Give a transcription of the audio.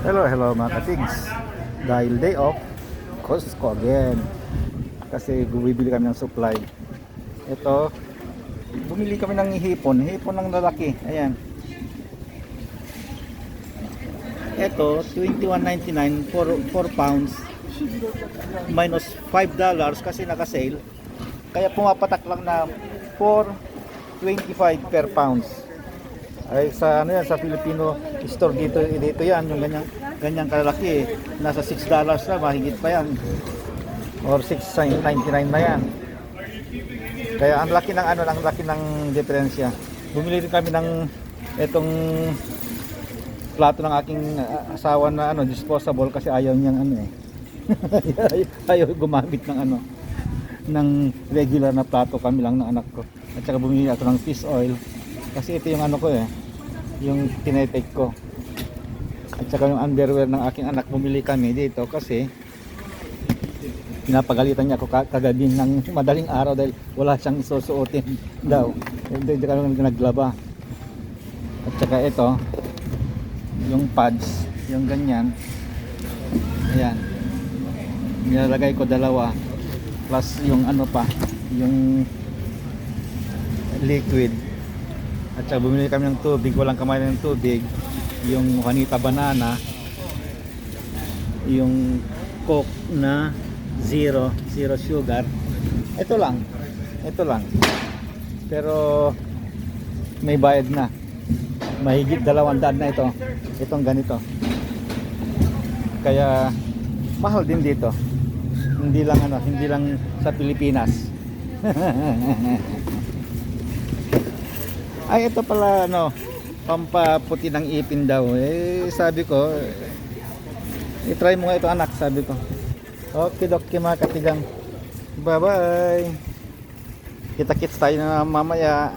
Hello, hello mga katigs. Dahil day off, Costco again. Kasi bumibili kami ng supply. Ito, bumili kami ng hipon. Hipon ng lalaki. Ayan. Ito, 21.99 for 4 pounds. Minus 5 dollars kasi naka-sale. Kaya pumapatak lang na 4.25 per pounds. Ay sa ano yan sa Filipino store dito dito yan yung ganyan ganyan kalaki nasa 6 dollars na mahigit pa yan. Or 6.99 na yan. Kaya ang laki ng ano ang laki ng diferensya. Bumili rin kami ng etong plato ng aking uh, asawa na ano disposable kasi ayaw niyang ano eh. Ayaw gumamit ng ano ng regular na plato kami lang ng anak ko. At saka bumili ako ng fish oil kasi ito yung ano ko eh yung tinetake ko. At saka yung underwear ng aking anak bumili kami dito kasi pinapagalitan niya ako ka- kagabi ng madaling araw dahil wala siyang isusuotin daw. Hindi hindi kami naglaba. At saka ito yung pads yung ganyan. Ayan. Nilalagay ko dalawa. Plus yung ano pa yung liquid at saka bumili kami ng tubig walang kamay ng tubig. Yung Juanita banana yung coke na zero zero sugar. Ito lang ito lang. Pero may bayad na. Mahigit dalawang daan na ito. Itong ganito. Kaya mahal din dito. Hindi lang ano hindi lang sa Pilipinas ay ito pala ano pampaputi ng ipin daw. Eh sabi ko eh, i-try mo nga ito anak sabi ko. Okay dokie mga katigang. Bye bye kita kits tayo na mamaya